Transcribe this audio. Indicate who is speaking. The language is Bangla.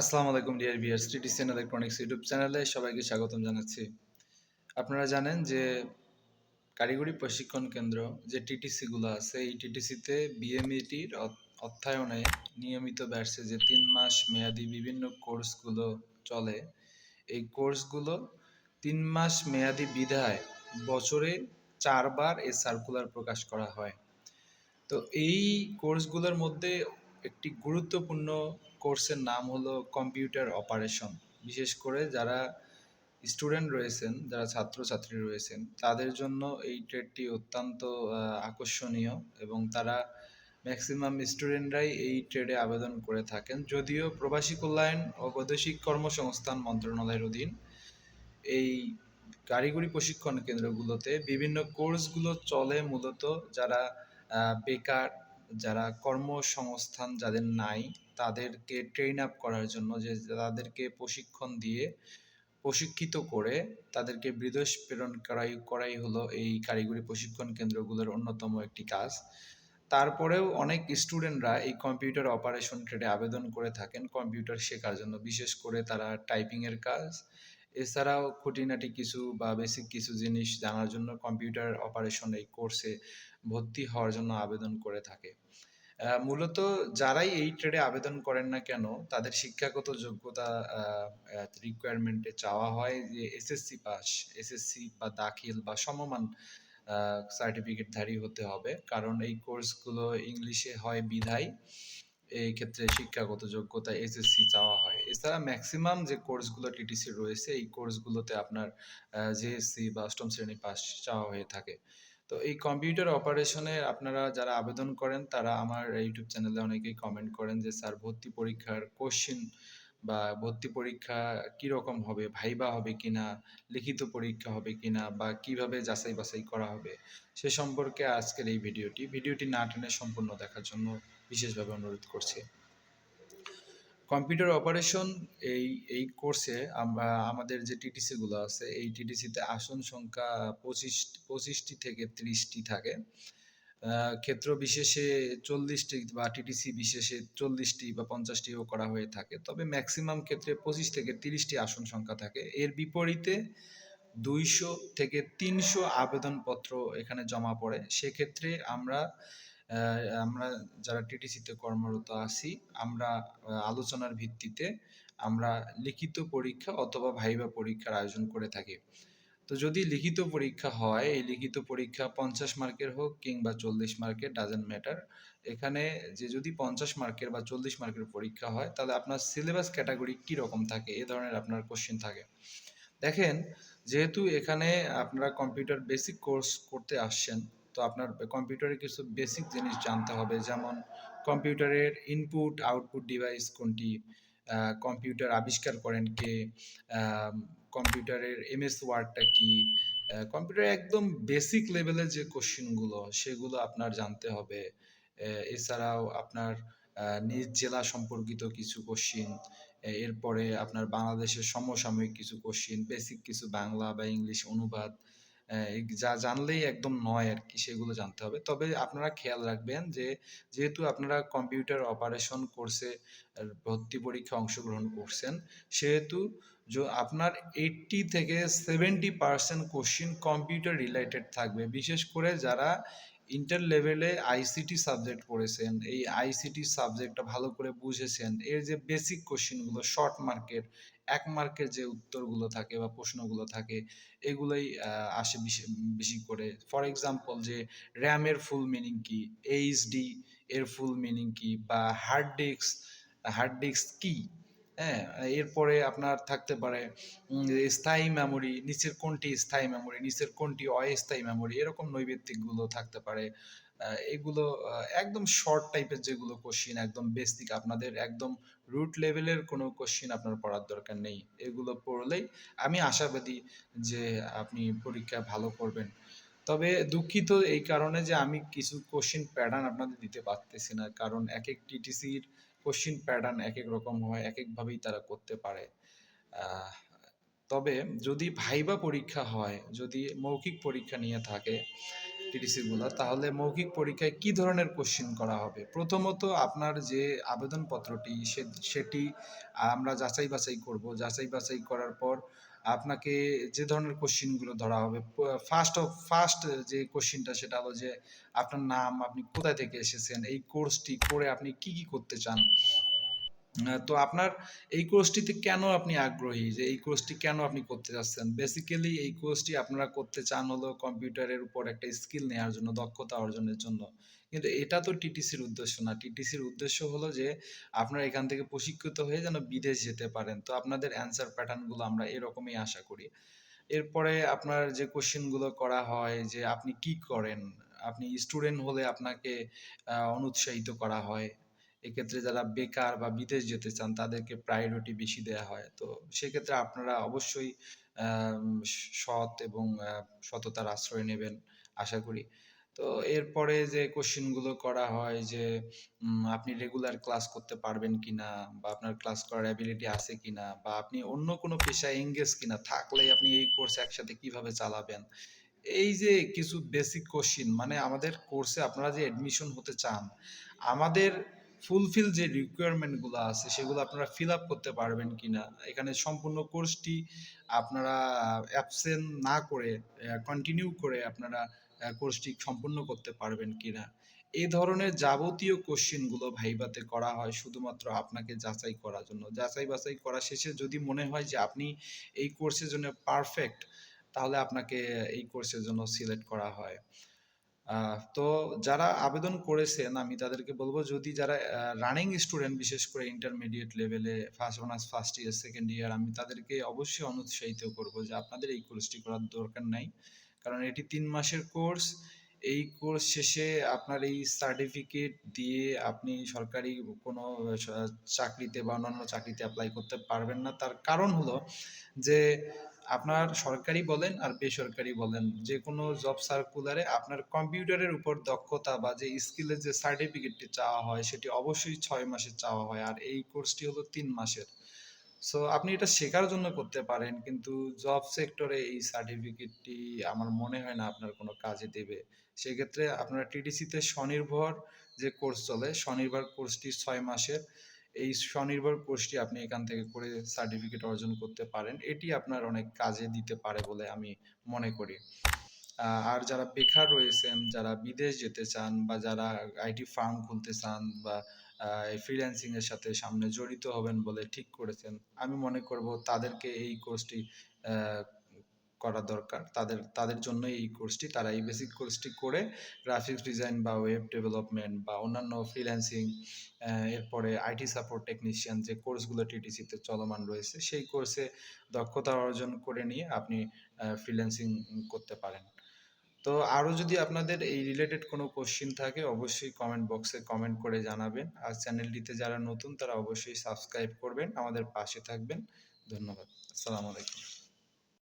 Speaker 1: আসসালামু আলাইকুম, dear viewers TTCN electronics YouTube চ্যানেলে সবাইকে স্বাগতম জানাচ্ছি। আপনারা জানেন যে কারিগরি প্রশিক্ষণ কেন্দ্র যে টিটিসিগুলো আছে, এই টিটিসিতে বিএমইটির অর্থায়নে নিয়মিত ব্যাটসে যে তিন মাস মেয়াদি বিভিন্ন কোর্সগুলো চলে, এই কোর্সগুলো তিন মাস মেয়াদি বিধায় বছরে চারবার এই সার্কুলার প্রকাশ করা হয়। তো এই কোর্সগুলোর মধ্যে একটি গুরুত্বপূর্ণ কোর্সের নাম হলো কম্পিউটার অপারেশন। বিশেষ করে যারা স্টুডেন্ট রয়েছেন, যারা ছাত্রছাত্রী রয়েছেন, তাদের জন্য এই ট্রেডটি অত্যন্ত আকর্ষণীয় এবং তারা ম্যাক্সিমাম স্টুডেন্টরাই এই ট্রেডে আবেদন করে থাকেন। যদিও প্রবাসী কল্যাণ ও বৈদেশিক কর্মসংস্থান মন্ত্রণালয়ের অধীন এই কারিগরি প্রশিক্ষণ কেন্দ্রগুলোতে বিভিন্ন কোর্সগুলো চলে মূলত যারা বেকার যারা কর্মসংস্থান যাদের নাই, তাদেরকে ট্রেন আপ করার জন্য যে তাদেরকে প্রশিক্ষণ দিয়ে প্রশিক্ষিত করে তাদেরকে বিদেশ প্রেরণ করাই করাই হলো এই কারিগরি প্রশিক্ষণ কেন্দ্রগুলোর অন্যতম একটি কাজ। তারপরেও অনেক স্টুডেন্টরা এই কম্পিউটার অপারেশন ট্রেডে আবেদন করে থাকেন। কম্পিউটার শেখার জন্য বিশেষ করে তারা টাইপিংয়ের কাজ এছাড়াও খুঁটিনাটি কিছু বা বেসিক কিছু জিনিস জানার জন্য কম্পিউটার অপারেশন এই কোর্সে ভর্তি হওয়ার জন্য আবেদন করে থাকে। মূলত যারাই এই ট্রেডে আবেদন করেন না কেন, তাদের শিক্ষাগত যোগ্যতা রিকোয়ারমেন্টে চাওয়া হয় যে এসএসসি পাস এসএসসি বা দাখিল বা সমমান সার্টিফিকেটধারী হতে হবে। কারণ এই কোর্সগুলো ইংলিশে হয় বিধায়। এই ক্ষেত্রে শিক্ষাগত যোগ্যতা এসএসসি চাওয়া হয়। এছাড়া ম্যাক্সিমাম যে কোর্সগুলো টিটিসি রয়েছে, এই কোর্সগুলোতে আপনার জেএসসি বা অষ্টম শ্রেণি পাস চাওয়া হয়ে থাকে। তো এই কম্পিউটার অপারেশনে আপনারা যারা আবেদন করেন, তারা আমার ইউটিউব চ্যানেলে অনেকেই কমেন্ট করেন যে, স্যার, ভর্তি পরীক্ষার কোশ্চিন বা ভর্তি পরীক্ষা কি রকম হবে? ভাইবা হবে কিনা? লিখিত পরীক্ষা হবে কিনা? বা কীভাবে যাচাই বাছাই করা হবে? সে সম্পর্কে আজকের এই ভিডিওটি। ভিডিওটি না টেনে সম্পূর্ণ দেখার জন্য বিশেষভাবে অনুরোধ করছি। কম্পিউটার অপারেশন এই এই কোর্সে আমরা, আমাদের যে টিটিসিগুলো আছে, এই টিটিসিতে আসন সংখ্যা পঁচিশ, পঁচিশটি থেকে ত্রিশটি থাকে। ক্ষেত্র বিশেষে চল্লিশটি বা টিটিসি বিশেষে চল্লিশটি বা পঞ্চাশটিও করা হয়ে থাকে। তবে ম্যাক্সিমাম ক্ষেত্রে পঁচিশ থেকে তিরিশটি আসন সংখ্যা থাকে। এর বিপরীতে দুইশো থেকে তিনশো আবেদনপত্র এখানে জমা পড়ে। সেক্ষেত্রে আমরা আমরা যারা টিটিসিতে কর্মরত আছি, আমরা আলোচনার ভিত্তিতে আমরা লিখিত পরীক্ষা অথবা ভাইবা পরীক্ষার আয়োজন করে থাকি। তো যদি লিখিত পরীক্ষা হয়, এই লিখিত পরীক্ষা পঞ্চাশ মার্কের হোক কিংবা চল্লিশ মার্কের ডাজেন্ট ম্যাটার এখানে যে যদি পঞ্চাশ মার্কের বা চল্লিশ মার্কের পরীক্ষা হয়, তাহলে আপনার সিলেবাস ক্যাটাগরি কী রকম থাকে? এ ধরনের আপনার কোশ্চেন থাকে। দেখেন, যেহেতু এখানে আপনারা কম্পিউটার বেসিক কোর্স করতে আসছেন তো আপনার কম্পিউটারে কিছু বেসিক জিনিস জানতে হবে, যেমন কম্পিউটারের ইনপুট আউটপুট ডিভাইস কোনটি কম্পিউটার আবিষ্কার করেন কে কম্পিউটারের এমএস ওয়ার্ডটা কি কম্পিউটার একদম বেসিক লেভেলের যে কোশ্চেনগুলো সেগুলো আপনার জানতে হবে। এছাড়াও আপনার নিজ জেলা সম্পর্কিত কিছু কোশ্চিন এরপরে আপনার বাংলাদেশের সমসাময়িক কিছু কোশ্চিন বেসিক কিছু বাংলা বা ইংলিশ অনুবাদ যা জানলেই একদম নয় আর কি, সেগুলো জানতে হবে। তবে আপনারা খেয়াল রাখবেন যে, যেহেতু আপনারা কম্পিউটার অপারেশন কোর্সে ভর্তি পরীক্ষা অংশগ্রহণ করছেন, সেহেতু আপনার এইটটি থেকে seventy percent question computer related থাকবে। বিশেষ করে যারা ইন্টার লেভেলে আইসিটি সাবজেক্ট পড়েছেন, এই আইসিটি সাবজেক্টটা ভালো করে বুঝেছেন, এর যে বেসিক কোশ্চিনগুলো, শর্ট মার্কের এক মার্কের যে উত্তরগুলো থাকে বা প্রশ্নগুলো থাকে, এগুলোই আসে বেশি করে। ফর এক্সাম্পল যে র্যামের ফুল মিনিং কি এইচডি এর ফুল মিনিং কি, বা হার্ড ডিস্ক হার্ড ডিস্ক কি হ্যাঁ? এরপরে আপনার থাকতে পারে স্থায়ী মেমোরি নিচের কোনটি স্থায়ী মেমোরি নিচের কোনটি অস্থায়ী মেমোরি এরকম নৈবেত্তিকগুলো থাকতে পারে। এগুলো একদম শর্ট টাইপের যেগুলো কোশ্চিন একদম বেসিক আপনাদের একদম রুট লেভেলের কোনো কোশ্চিন আপনার পড়ার দরকার নেই। এগুলো পড়লেই আমি আশাবাদী যে আপনি পরীক্ষা ভালো করবেন। তবে দুঃখিত এই কারণে যে আমি কিছু কোশ্চিন প্যাটার্ন আপনাদের দিতে পারতেছি না, কারণ এক এক টিটিসির কোশ্চিন প্যাটার্ন এক এক রকম হয় এক একভাবেই তারা করতে পারে। তবে যদি ভাইবা পরীক্ষা হয়, যদি মৌখিক পরীক্ষা নিয়ে থাকে টিটিসিগুলো তাহলে মৌখিক পরীক্ষায় কি ধরনের কোশ্চিন করা হবে? প্রথমত আপনার যে আবেদনপত্রটি সেটি আমরা যাচাই বাছাই করব। যাচাই বাছাই করার পর আপনাকে যে ধরনের কোশ্চিনগুলো ধরা হবে ফার্স্ট অফ ফার্স্ট যে কোশ্চিনটা সেটা হলো যে আপনার নাম, আপনি কোথায় থেকে এসেছেন, এই কোর্সটি করে আপনি কি কি করতে চান তো আপনার এই কোর্সটিতে কেন আপনি আগ্রহী? যে এই কোর্সটি কেন আপনি করতে চাচ্ছেন? বেসিক্যালি এই কোর্সটি আপনারা করতে চান হলো কম্পিউটারের উপর একটা স্কিল নেওয়ার জন্য, দক্ষতা অর্জনের জন্য। কিন্তু এটা তো টিটিসির উদ্দেশ্য না। টিটিসির উদ্দেশ্য হলো যে আপনারা এখান থেকে প্রশিক্ষিত হয়ে যেন বিদেশ যেতে পারেন। তো আপনাদের অ্যান্সার প্যাটার্নগুলো আমরা এরকমই আশা করি। এরপরে আপনার যে কোশ্চেনগুলো করা হয় যে আপনি কি করেন? আপনি স্টুডেন্ট হলে আপনাকে অনুৎসাহিত করা হয়। এক্ষেত্রে যারা বেকার বা বিদেশ যেতে চান, তাদেরকে প্রায়োরিটি বেশি দেওয়া হয়। তো সেক্ষেত্রে আপনারা অবশ্যই সৎ এবং সততার আশ্রয় নেবেন আশা করি। তো এরপরে যে কোশ্চেনগুলো করা হয় যে আপনি রেগুলার ক্লাস করতে পারবেন কিনা বা আপনার ক্লাস করার অ্যাবিলিটি আছে কিনা বা আপনি অন্য কোনো পেশায় এঙ্গেজ কিনা, থাকলে আপনি এই কোর্স একসাথে কীভাবে চালাবেন? এই যে কিছু বেসিক কোশ্চিন মানে আমাদের কোর্সে আপনারা যে অ্যাডমিশন হতে চান, আমাদের ফুলফিল যে রিকোয়ারমেন্টগুলো আছে, সেগুলো আপনারা ফিল আপ করতে পারবেন কিনা। এখানে সম্পূর্ণ কোর্সটি আপনারা অ্যাবসেন্ট না করে কন্টিনিউ করে আপনারা কোর্সটি সম্পূর্ণ করতে পারবেন কিনা। এই ধরনের যাবতীয় কোশ্চিনগুলো ভাইবাতে করা হয় শুধুমাত্র আপনাকে যাচাই করার জন্য। যাচাই বাছাই করা শেষে যদি মনে হয় যে আপনি এই কোর্সের জন্য পারফেক্ট তাহলে আপনাকে এই কোর্সের জন্য সিলেক্ট করা হয়। তো যারা আবেদন করেছেন আমি তাদেরকে বলব, যদি যারা রানিং স্টুডেন্ট বিশেষ করে ইন্টারমিডিয়েট লেভেলে first honours first year second year আমি তাদেরকে অবশ্যই অনুৎসাহিত করব যে আপনাদের এই কোর্সটি করার দরকার নাই। কারণ এটি তিন মাসের কোর্স এই কোর্স শেষে আপনার এই সার্টিফিকেট দিয়ে আপনি সরকারি কোনো চাকরিতে বা অন্যান্য চাকরিতে অ্যাপ্লাই করতে পারবেন না। তার কারণ হলো যে আপনার সরকারি বলেন আর বেসরকারি বলেন যে কোনো জব সার্কুলারে আপনার কম্পিউটারের উপর দক্ষতা বা যে স্কিলের যে সার্টিফিকেটটি চাওয়া হয়, সেটি অবশ্যই ছয় মাসের চাওয়া হয় আর এই কোর্সটি হলো তিন মাসের। সো আপনি এটা শেখার জন্য করতে পারেন, কিন্তু জব সেক্টরে এই সার্টিফিকেটটি আমার মনে হয় না আপনার কোনো কাজে দেবে। সেক্ষেত্রে আপনারা টিডিসিতে স্বনির্ভর যে কোর্স চলে, স্বনির্ভর কোর্সটি ছয় মাসের। এই স্বনির্ভর কোর্সটি আপনি এখান থেকে করে সার্টিফিকেট অর্জন করতে পারেন, এটি আপনার অনেক কাজে দিতে পারে বলে আমি মনে করি। আর যারা বেকার রয়েছেন, যারা বিদেশ যেতে চান বা যারা আইটি ফার্ম খুলতে চান বা ফ্রিল্যান্সিং এর সাথে সামনে জড়িত হবেন বলে ঠিক করেছেন, আমি মনে করব তাদেরকে এই কোর্সটি করা দরকার। তাদের তাদের জন্য এই কোর্সটি তারা এই বেসিক কোর্সটি করে গ্রাফিক্স ডিজাইন বা ওয়েব ডেভেলপমেন্ট বা অন্যান্য ফ্রিল্যান্সিং এরপরে আইটি সাপোর্ট টেকনিশিয়ান যে কোর্সগুলো টিটিসিতে চলমান রয়েছে, সেই কোর্সে দক্ষতা অর্জন করে নিয়ে আপনি ফ্রিল্যান্সিং করতে পারেন। তো আরও যদি আপনাদের এই রিলেটেড কোনো কোশ্চিন থাকে, অবশ্যই কমেন্ট বক্সে কমেন্ট করে জানাবেন। আর চ্যানেলটিতে যারা নতুন, তারা অবশ্যই সাবস্ক্রাইব করবেন। আমাদের পাশে থাকবেন। ধন্যবাদ। আসসালামু আলাইকুম।